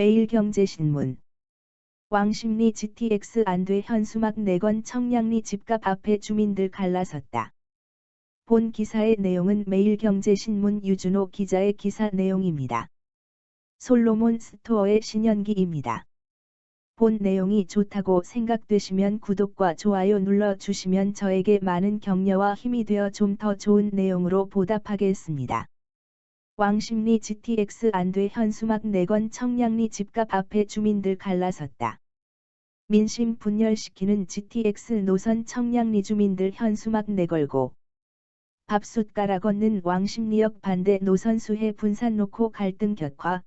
매일경제신문 왕십리 GTX 안돼 현수막 내건 청량리 집값 앞에 주민들 갈라섰다. 본 기사의 내용은 매일경제신문 유준호 기자의 기사 내용입니다. 솔로몬 스토어의 신현기입니다. 본 내용이 좋다고 생각되시면 구독과 좋아요 눌러 주시면 저에게 많은 격려와 힘이 되어 좀 더 좋은 내용으로 보답하겠습니다. 왕십리 GTX 안돼 현수막 내건 청량리 집값 앞에 주민들 갈라섰다. 민심 분열시키는 GTX 노선 청량리 주민들 현수막 내걸고 밥솥 깔아 걷는 왕십리역 반대 노선 수해 분산 놓고 갈등 격화.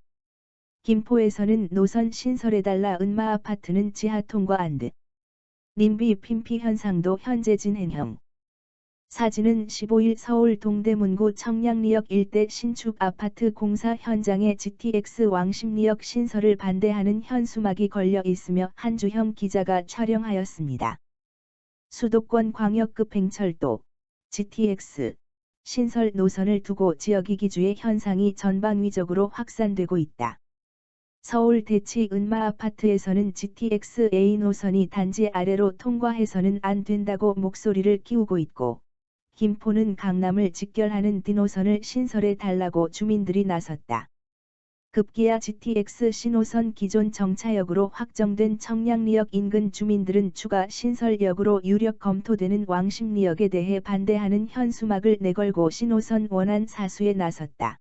김포에서는 노선 신설해달라 은마 아파트는 지하 통과 안듯 님비 핀피 현상도 현재 진행형 사진은 15일 서울 동대문구 청량리역 일대 신축 아파트 공사 현장에 GTX 왕십리역 신설을 반대하는 현수막이 걸려 있으며 한주형 기자가 촬영하였습니다. 수도권 광역급 행철도 GTX 신설 노선을 두고 지역이 기주의 현상이 전방위적으로 확산되고 있다. 서울 대치 은마 아파트에서는 GTX A 노선이 단지 아래로 통과해서는 안 된다고 목소리를 키우고 있고 김포는 강남을 직결하는 D노선을 신설해 달라고 주민들이 나섰다. 급기야 GTX 신호선 기존 정차역으로 확정된 청량리역 인근 주민들은 추가 신설역으로 유력 검토되는 왕십리역에 대해 반대하는 현수막을 내걸고 신호선 원안 사수에 나섰다.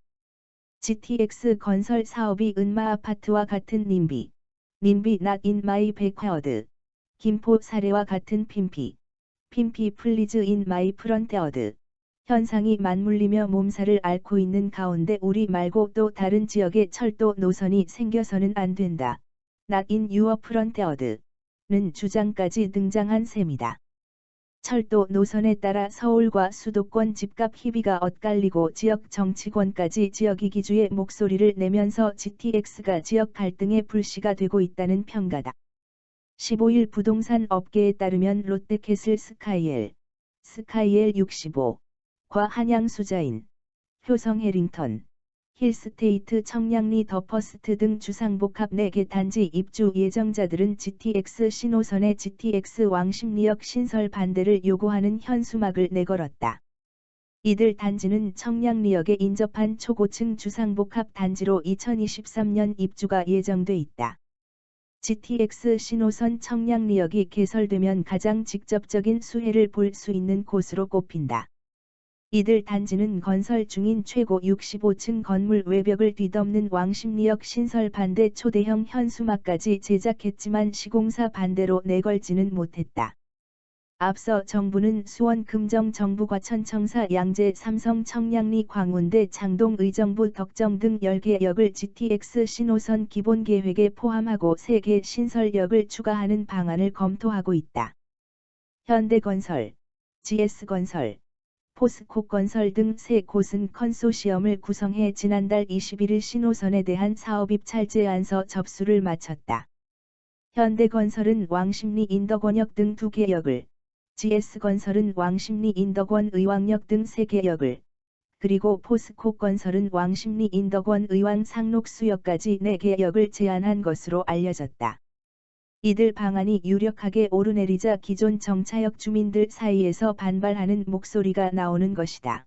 GTX 건설 사업이 은마 아파트와 같은 님비, 님비 낫인 마이 백화어드, 김포 사례와 같은 핀피, 핀피 플리즈 인 마이 프런테어드 현상이 맞물리며 몸살을 앓고 있는 가운데 우리 말고 또 다른 지역의 철도 노선이 생겨서는 안 된다. In your fronte어드는 주장까지 등장한 셈이다. 철도 노선에 따라 서울과 수도권 집값 희비가 엇갈리고 지역 정치권까지 지역 이기주의 목소리를 내면서 GTX가 지역 갈등의 불씨가 되고 있다는 평가다. 15일 부동산 업계에 따르면 롯데캐슬 스카이엘, 스카이엘 65, 과 한양수자인, 효성 해링턴, 힐스테이트 청량리 더퍼스트 등 주상복합 4개 단지 입주 예정자들은 GTX 신호선의 GTX 왕십리역 신설 반대를 요구하는 현수막을 내걸었다. 이들 단지는 청량리역에 인접한 초고층 주상복합 단지로 2023년 입주가 예정돼 있다. GTX 신호선 청량리역이 개설되면 가장 직접적인 수혜를 볼 수 있는 곳으로 꼽힌다. 이들 단지는 건설 중인 최고 65층 건물 외벽을 뒤덮는 왕십리역 신설 반대 초대형 현수막까지 제작했지만 시공사 반대로 내걸지는 못했다. 앞서 정부는 수원 금정 정부 과천 청사 양재 삼성 청량리 광운대 장동 의정부 덕정 등 10개 역을 GTX 신호선 기본 계획에 포함하고 3개 신설역을 추가하는 방안을 검토하고 있다. 현대건설, GS건설, 포스코건설 등 세 곳은 컨소시엄을 구성해 지난달 21일 신호선에 대한 사업 입 찰 제안서 접수를 마쳤다. 현대건설은 왕십리 인덕원역 등 두 개 역을 GS건설은 왕십리 인덕원 의왕역 등 3개 역을, 그리고 포스코건설은 왕십리 인덕원 의왕 상록수역까지 4개 역을 제안한 것으로 알려졌다. 이들 방안이 유력하게 오르내리자 기존 정차역 주민들 사이에서 반발하는 목소리가 나오는 것이다.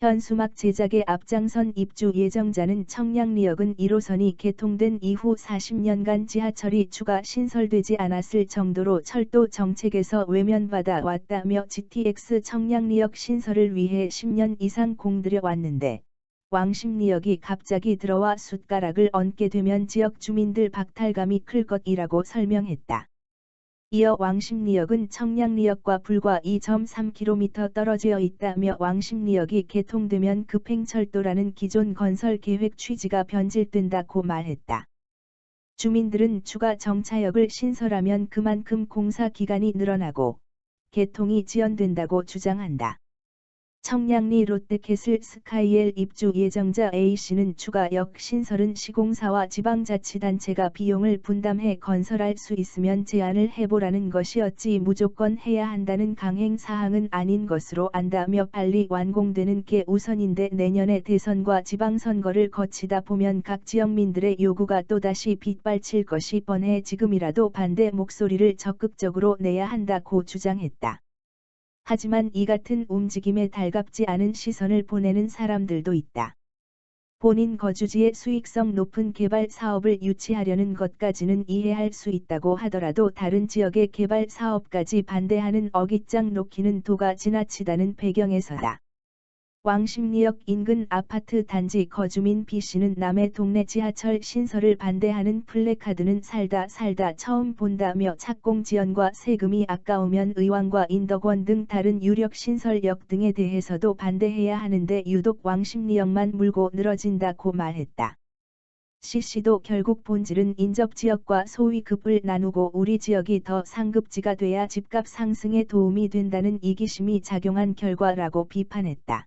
현수막 제작에 앞장선 입주 예정자는 청량리역은 1호선이 개통된 이후 40년간 지하철이 추가 신설되지 않았을 정도로 철도 정책에서 외면받아 왔다며 GTX 청량리역 신설을 위해 10년 이상 공들여 왔는데 왕십리역이 갑자기 들어와 숟가락을 얹게 되면 지역 주민들 박탈감이 클 것이라고 설명했다. 이어 왕십리역은 청량리역과 불과 2.3km 떨어져 있다며 왕십리역이 개통되면 급행철도라는 기존 건설 계획 취지가 변질된다고 말했다. 주민들은 추가 정차역을 신설하면 그만큼 공사 기간이 늘어나고 개통이 지연된다고 주장한다. 청량리 롯데캐슬 스카이엘 입주 예정자 A씨는 추가 역 신설은 시공사와 지방자치단체가 비용을 분담해 건설할 수 있으면 제안을 해보라는 것이었지 무조건 해야 한다는 강행 사항은 아닌 것으로 안다며 빨리 완공되는 게 우선인데 내년에 대선과 지방선거를 거치다 보면 각 지역민들의 요구가 또다시 빗발칠 것이 뻔해 지금이라도 반대 목소리를 적극적으로 내야 한다고 주장했다. 하지만 이 같은 움직임에 달갑지 않은 시선을 보내는 사람들도 있다. 본인 거주지의 수익성 높은 개발 사업을 유치하려는 것까지는 이해할 수 있다고 하더라도 다른 지역의 개발 사업까지 반대하는 어깃장 놓기는 도가 지나치다는 배경에서다. 왕십리역 인근 아파트 단지 거주민 B씨는 남의 동네 지하철 신설을 반대하는 플래카드는 살다 살다 처음 본다며 착공 지연과 세금이 아까우면 의왕과 인덕원 등 다른 유력 신설역 등에 대해서도 반대해야 하는데 유독 왕십리역만 물고 늘어진다고 말했다. CC도 결국 본질은 인접지역과 소위급을 나누고 우리 지역이 더 상급지가 돼야 집값 상승에 도움이 된다는 이기심이 작용한 결과라고 비판했다.